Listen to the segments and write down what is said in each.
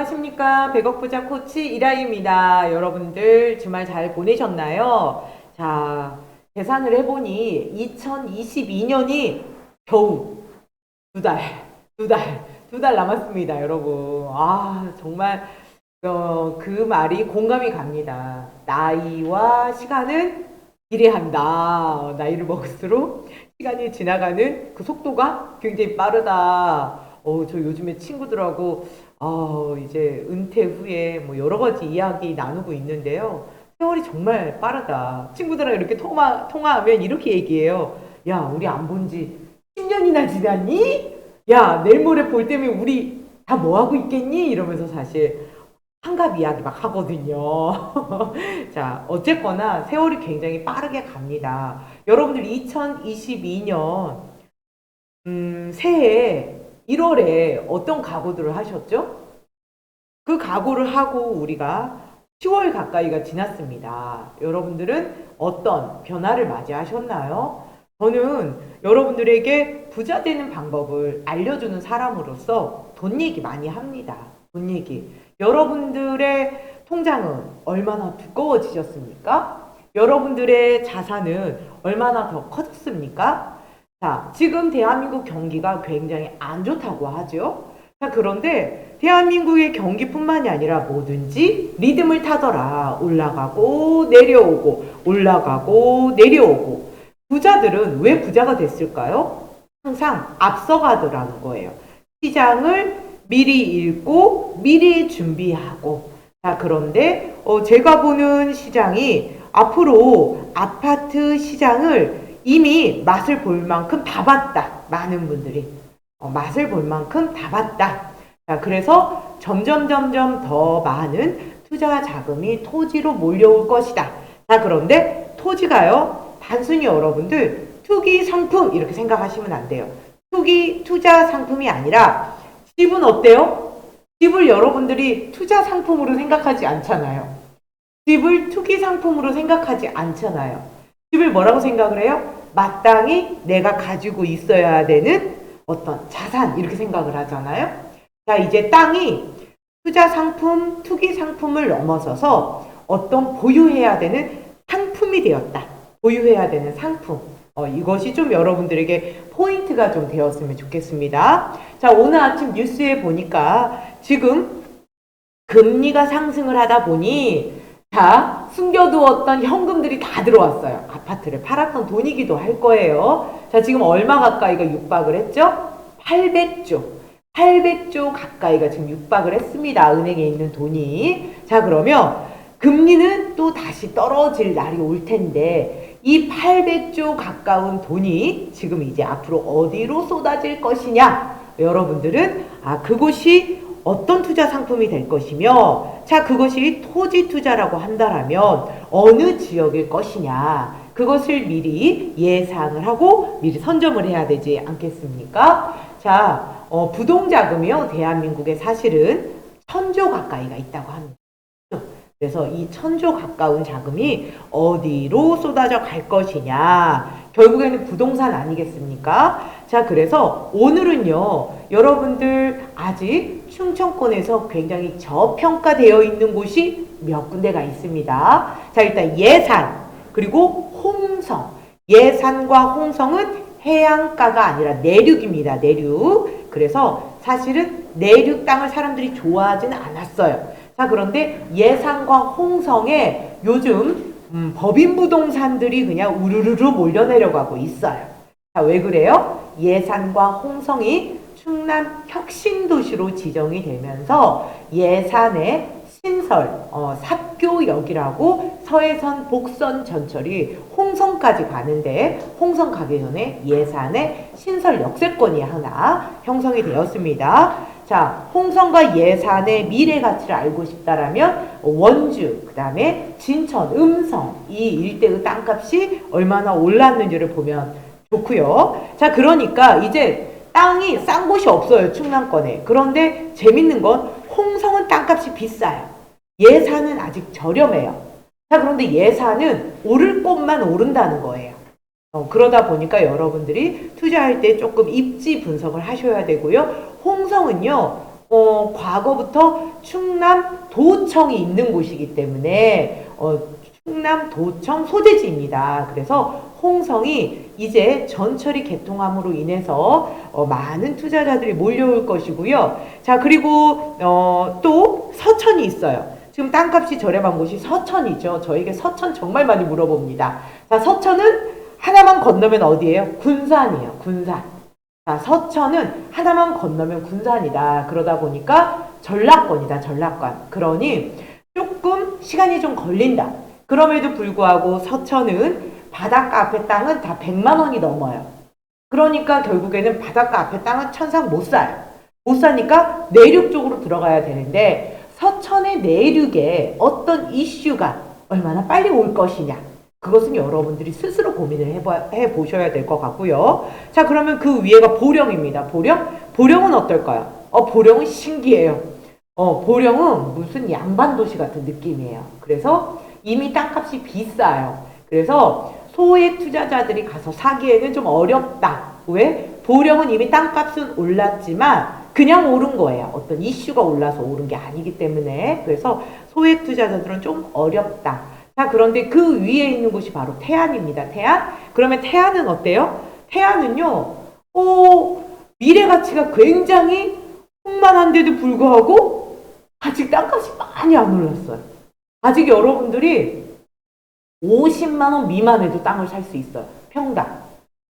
안녕하십니까. 백억 부자 코치 이라입니다. 여러분들 주말 잘 보내셨나요? 자, 계산을 해보니 2022년이 겨우 두 달, 두 달, 두 달 남았습니다, 여러분. 아, 정말 어, 그 말이 공감이 갑니다. 나이와 시간은 비례한다. 나이를 먹을수록 시간이 지나가는 그 속도가 굉장히 빠르다. 어, 저 요즘에 친구들하고 어, 이제 은퇴 후에 뭐 여러 가지 이야기 나누고 있는데요. 세월이 정말 빠르다. 친구들이랑 이렇게 통화, 통화하면 이렇게 얘기해요. 야, 우리 안 본 지 10년이나 지났니? 야, 내일 모레 볼 때면 우리 다 뭐 하고 있겠니? 이러면서 사실 한갑 이야기 막 하거든요. 자, 어쨌거나 세월이 굉장히 빠르게 갑니다. 여러분들 2022년, 음, 새해 1월에 어떤 각오들을 하셨죠? 그 각오를 하고 우리가 10월 가까이가 지났습니다. 여러분들은 어떤 변화를 맞이하셨나요? 저는 여러분들에게 부자 되는 방법을 알려주는 사람으로서 돈 얘기 많이 합니다. 돈 얘기. 여러분들의 통장은 얼마나 두꺼워지셨습니까? 여러분들의 자산은 얼마나 더 커졌습니까? 자, 지금 대한민국 경기가 굉장히 안 좋다고 하죠. 자, 그런데 대한민국의 경기뿐만이 아니라 뭐든지 리듬을 타더라. 올라가고 내려오고, 올라가고 내려오고. 부자들은 왜 부자가 됐을까요? 항상 앞서가더라는 거예요. 시장을 미리 읽고 미리 준비하고. 자, 그런데 어, 제가 보는 시장이 앞으로 아파트 시장을 이미 맛을 볼 만큼 다 봤다. 많은 분들이. 어, 맛을 볼 만큼 다 봤다. 자, 그래서 점점 점점 더 많은 투자 자금이 토지로 몰려올 것이다. 자, 그런데 토지가요, 단순히 여러분들 투기 상품 이렇게 생각하시면 안 돼요. 투기 투자 상품이 아니라 집은 어때요? 집을 여러분들이 투자 상품으로 생각하지 않잖아요. 집을 투기 상품으로 생각하지 않잖아요. 집을 뭐라고 생각을 해요? 마땅히 내가 가지고 있어야 되는 어떤 자산 이렇게 생각을 하잖아요. 자, 이제 땅이 투자 상품, 투기 상품을 넘어서서 어떤 보유해야 되는 상품이 되었다. 보유해야 되는 상품. 어, 이것이 좀 여러분들에게 포인트가 좀 되었으면 좋겠습니다. 자, 오늘 아침 뉴스에 보니까 지금 금리가 상승을 하다 보니 자, 숨겨두었던 현금들이 다 들어왔어요. 아파트를 팔았던 돈이기도 할 거예요. 자, 지금 얼마 가까이가 육박을 했죠? 800조. 800조 가까이가 지금 육박을 했습니다. 은행에 있는 돈이. 자, 그러면 금리는 또 다시 떨어질 날이 올 텐데 이 800조 가까운 돈이 지금 이제 앞으로 어디로 쏟아질 것이냐? 여러분들은 아, 그곳이 어떤 투자 상품이 될 것이며, 자, 그것이 토지 투자라고 한다라면 어느 지역일 것이냐, 그것을 미리 예상을 하고 미리 선점을 해야 되지 않겠습니까? 자, 어, 부동자금이요, 대한민국에 사실은 천조 가까이가 있다고 합니다. 그래서 이 천조 가까운 자금이 어디로 쏟아져 갈 것이냐. 결국에는 부동산 아니겠습니까? 자, 그래서 오늘은요, 여러분들 아직 충청권에서 굉장히 저평가되어 있는 곳이 몇 군데가 있습니다. 자, 일단 예산, 그리고 홍성. 예산과 홍성은 해안가가 아니라 내륙입니다. 내륙. 그래서 사실은 내륙 땅을 사람들이 좋아하지는 않았어요. 자, 그런데 예산과 홍성에 요즘 음, 법인 부동산들이 그냥 우르르르 몰려내려가고 있어요. 자, 왜 그래요? 예산과 홍성이 충남 혁신도시로 지정이 되면서 예산의 신설, 어, 삽교역이라고 서해선 복선 전철이 홍성까지 가는데 홍성 가기 전에 예산의 신설 역세권이 하나 형성이 되었습니다. 자, 홍성과 예산의 미래 가치를 알고 싶다라면 원주, 그 다음에 진천, 음성 이 일대의 땅값이 얼마나 올랐는지를 보면 좋고요. 자, 그러니까 이제 땅이 싼 곳이 없어요, 충남권에. 그런데 재밌는 건 홍성은 땅값이 비싸요. 예산은 아직 저렴해요. 자, 그런데 예산은 오를 곳만 오른다는 거예요. 어, 그러다 보니까 여러분들이 투자할 때 조금 입지 분석을 하셔야 되고요. 홍성은요, 어, 과거부터 충남 도청이 있는 곳이기 때문에 어, 충남 도청 소재지입니다. 그래서 홍성이 이제 전철이 개통함으로 인해서 어, 많은 투자자들이 몰려올 것이고요. 자 그리고 어, 또 서천이 있어요. 지금 땅값이 저렴한 곳이 서천이죠. 저에게 서천 정말 많이 물어봅니다. 자 서천은 하나만 건너면 어디예요? 군산이에요. 군산. 자, 서천은 하나만 건너면 군산이다. 그러다 보니까 전락권이다. 전락권. 그러니 조금 시간이 좀 걸린다. 그럼에도 불구하고 서천은 바닷가 앞에 땅은 다 100만 원이 넘어요. 그러니까 결국에는 바닷가 앞에 땅은 천상 못 사요. 못 사니까 내륙 쪽으로 들어가야 되는데 서천의 내륙에 어떤 이슈가 얼마나 빨리 올 것이냐. 그것은 여러분들이 스스로 고민을 해봐, 해보셔야 될 것 같고요. 자, 그러면 그 위에가 보령입니다. 보령? 보령은 어떨까요? 어, 보령은 신기해요. 어, 보령은 무슨 양반 도시 같은 느낌이에요. 그래서 이미 땅값이 비싸요. 그래서 소액 투자자들이 가서 사기에는 좀 어렵다. 왜? 보령은 이미 땅값은 올랐지만 그냥 오른 거예요. 어떤 이슈가 올라서 오른 게 아니기 때문에. 그래서 소액 투자자들은 좀 어렵다. 자, 그런데 그 위에 있는 곳이 바로 태안입니다. 태안? 그러면 태안은 어때요? 태안은요, 어, 미래 가치가 굉장히 풍만한데도 불구하고 아직 땅값이 많이 안 올랐어요. 아직 여러분들이 50만 원 미만에도 땅을 살 수 있어요. 평당.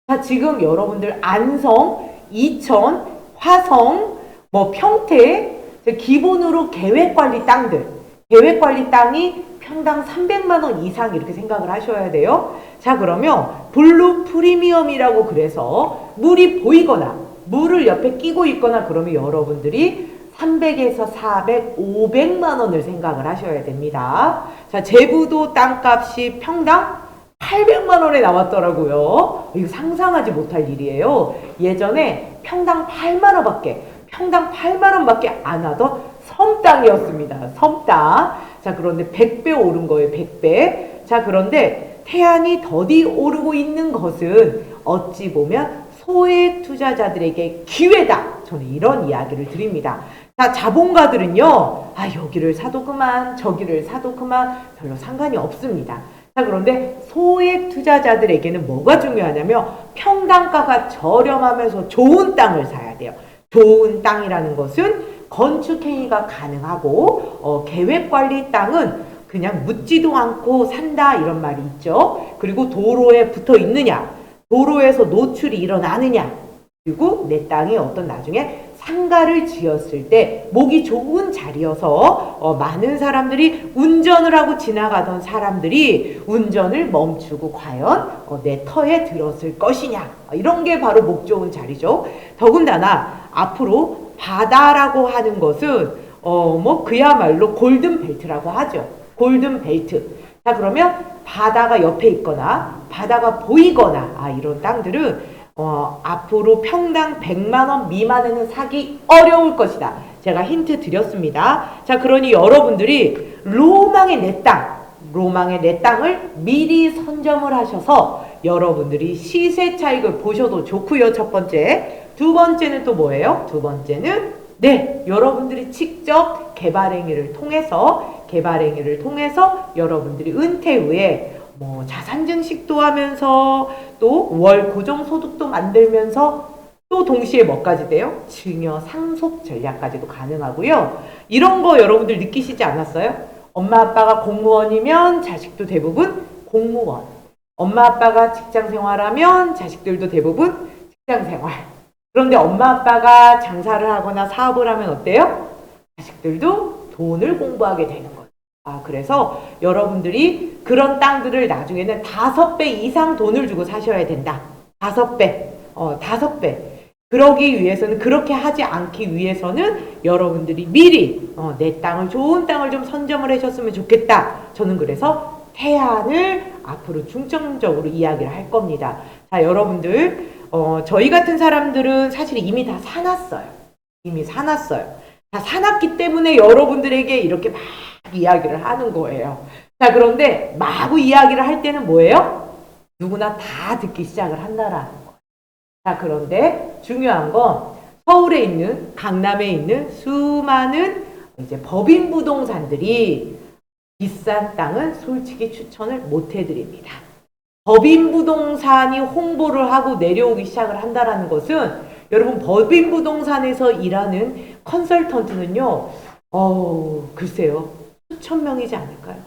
자, 지금 여러분들 안성, 이천, 화성, 뭐 평택, 기본으로 계획관리 땅들, 계획관리 땅이 평당 300만 원 이상 이렇게 생각을 하셔야 돼요. 자, 그러면 블루 프리미엄이라고 그래서 물이 보이거나 물을 옆에 끼고 있거나 그러면 여러분들이 300에서 400, 500만 원을 생각을 하셔야 됩니다. 자, 제부도 땅값이 평당 800만 원에 나왔더라고요. 이거 상상하지 못할 일이에요. 예전에 평당 8만 원밖에, 평당 8만 원밖에 안 하던 섬땅이었습니다. 섬땅. 자, 그런데 100배 오른 거예요. 100배. 자, 그런데 태안이 더디 오르고 있는 것은 어찌 보면 소액 투자자들에게 기회다. 저는 이런 이야기를 드립니다. 자, 자본가들은요, 아, 여기를 사도 그만, 저기를 사도 그만, 별로 상관이 없습니다. 자, 그런데 소액 투자자들에게는 뭐가 중요하냐면 평당가가 저렴하면서 좋은 땅을 사야 돼요. 좋은 땅이라는 것은 건축행위가 가능하고, 어, 계획관리 땅은 그냥 묻지도 않고 산다 이런 말이 있죠. 그리고 도로에 붙어 있느냐, 도로에서 노출이 일어나느냐, 그리고 내 땅이 어떤 나중에 상가를 지었을 때 목이 좋은 자리여서 어, 많은 사람들이 운전을 하고 지나가던 사람들이 운전을 멈추고 과연 어, 내 터에 들었을 것이냐 어, 이런 게 바로 목 좋은 자리죠. 더군다나 앞으로 바다라고 하는 것은 어, 뭐 그야말로 골든 벨트라고 하죠. 골든 벨트. 자 그러면 바다가 옆에 있거나 바다가 보이거나 아 이런 땅들은 어, 앞으로 평당 100만 원 미만에는 사기 어려울 것이다. 제가 힌트 드렸습니다. 자, 그러니 여러분들이 로망의 내 땅, 로망의 내 땅을 미리 선점을 하셔서 여러분들이 시세 차익을 보셔도 좋고요. 첫 번째. 두 번째는 또 뭐예요? 두 번째는 네, 여러분들이 직접 개발행위를 통해서 개발행위를 통해서 여러분들이 은퇴 후에 뭐 자산 증식도 하면서 또 월 고정 소득도 만들면서 또 동시에 뭐까지 돼요? 증여 상속 전략까지도 가능하고요. 이런 거 여러분들 느끼시지 않았어요? 엄마 아빠가 공무원이면 자식도 대부분 공무원. 엄마 아빠가 직장 생활하면 자식들도 대부분 직장 생활. 그런데 엄마 아빠가 장사를 하거나 사업을 하면 어때요? 자식들도 돈을 공부하게 되는 거예요. 아, 그래서 여러분들이 그런 땅들을 나중에는 다섯 배 이상 돈을 주고 사셔야 된다. 다섯 배. 어, 다섯 배. 그러기 위해서는, 그렇게 하지 않기 위해서는 여러분들이 미리, 어, 내 땅을, 좋은 땅을 좀 선점을 하셨으면 좋겠다. 저는 그래서 태안을 앞으로 중점적으로 이야기를 할 겁니다. 자, 여러분들, 어, 저희 같은 사람들은 사실 이미 다 사놨어요. 이미 사놨어요. 다 사놨기 때문에 여러분들에게 이렇게 막 이야기를 하는 거예요. 자, 그런데 마구 이야기를 할 때는 뭐예요? 누구나 다 듣기 시작을 한다라는 거예요. 자, 그런데 중요한 건 서울에 있는 강남에 있는 수많은 이제 법인 부동산들이 비싼 땅은 솔직히 추천을 못 해드립니다. 법인 부동산이 홍보를 하고 내려오기 시작을 한다라는 것은 여러분 법인 부동산에서 일하는 컨설턴트는요, 어 글쎄요 수천 명이지 않을까요?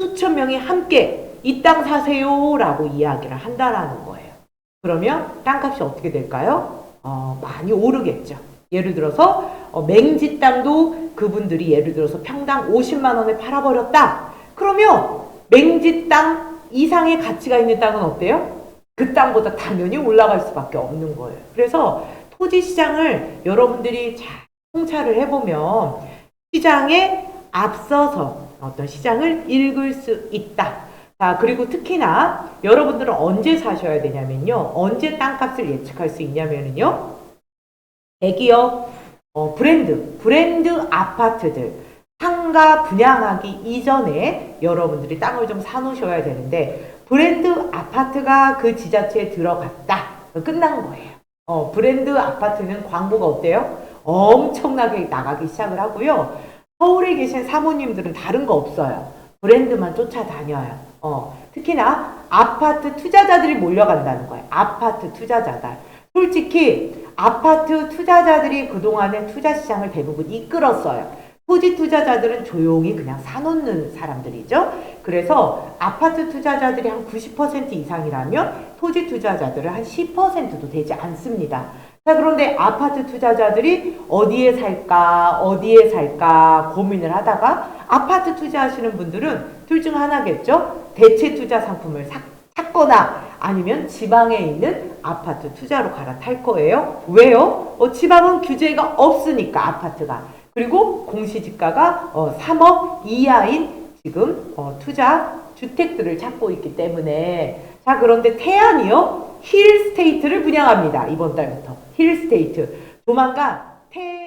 수천 명이 함께 이 땅 사세요라고 이야기를 한다라는 거예요. 그러면 땅값이 어떻게 될까요? 어, 많이 오르겠죠. 예를 들어서 어, 맹지 땅도 그분들이 예를 들어서 평당 50만 원에 팔아버렸다. 그러면 맹지 땅 이상의 가치가 있는 땅은 어때요? 그 땅보다 당연히 올라갈 수밖에 없는 거예요. 그래서 토지 시장을 여러분들이 잘 통찰을 해보면 시장에 앞서서 어떤 시장을 읽을 수 있다. 자, 그리고 특히나 여러분들은 언제 사셔야 되냐면요. 언제 땅값을 예측할 수 있냐면요. 대기업, 어, 브랜드, 브랜드 아파트들, 상가 분양하기 이전에 여러분들이 땅을 좀 사놓으셔야 되는데, 브랜드 아파트가 그 지자체에 들어갔다. 끝난 거예요. 어, 브랜드 아파트는 광고가 어때요? 엄청나게 나가기 시작을 하고요. 서울에 계신 사모님들은 다른 거 없어요. 브랜드만 쫓아다녀요. 어, 특히나 아파트 투자자들이 몰려간다는 거예요. 아파트 투자자들. 솔직히 아파트 투자자들이 그동안에 투자 시장을 대부분 이끌었어요. 토지 투자자들은 조용히 그냥 사놓는 사람들이죠. 그래서 아파트 투자자들이 한 90% 이상이라면 토지 투자자들은 한 10%도 되지 않습니다. 자, 그런데 아파트 투자자들이 어디에 살까, 어디에 살까 고민을 하다가 아파트 투자하시는 분들은 둘 중 하나겠죠? 대체 투자 상품을 사, 샀거나 아니면 지방에 있는 아파트 투자로 갈아탈 거예요. 왜요? 어, 지방은 규제가 없으니까 아파트가. 그리고 공시지가가 어, 3억 이하인 지금 어, 투자 주택들을 찾고 있기 때문에. 자 그런데 태안이요? 힐스테이트를 분양합니다 이번 달부터. 힐스테이트. 조만간 태